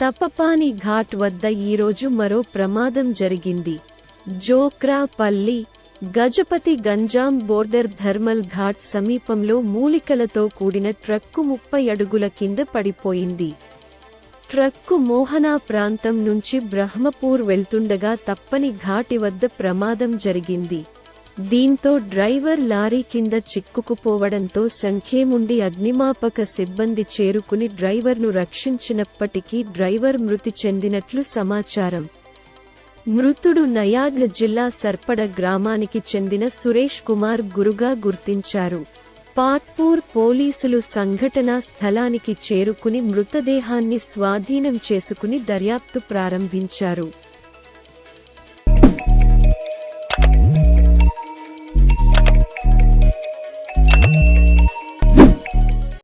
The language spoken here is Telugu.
తపపాని ఘాట్ వద్ద ఈరోజు మరో ప్రమాదం జరిగింది. జోక్రాపల్లి గజపతి గంజాం బోర్డర్ థర్మల్ ఘాట్ సమీపంలో మూలికలతో కూడిన ట్రక్కు ముప్పై అడుగుల కింద పడిపోయింది. ట్రక్కు మోహనా ప్రాంతం నుంచి బ్రహ్మపూర్ వెళ్తుండగా తప్పని ఘాటి వద్ద ప్రమాదం జరిగింది. దీంతో డ్రైవర్ లారీ కింద చిక్కుకుపోవడంతో సంఖ్యేముండి అగ్నిమాపక సిబ్బంది చేరుకుని డ్రైవర్ను రక్షించినప్పటికీ డ్రైవర్ మృతి చెందినట్లు సమాచారం. మృతుడు నయాగ్ల జిల్లా సర్పడ గ్రామానికి చెందిన సురేష్ కుమార్ గురుగా గుర్తించారు. పాట్పూర్ పోలీసులు సంఘటనా స్థలానికి చేరుకుని మృతదేహాన్ని స్వాధీనం చేసుకుని దర్యాప్తు ప్రారంభించారు.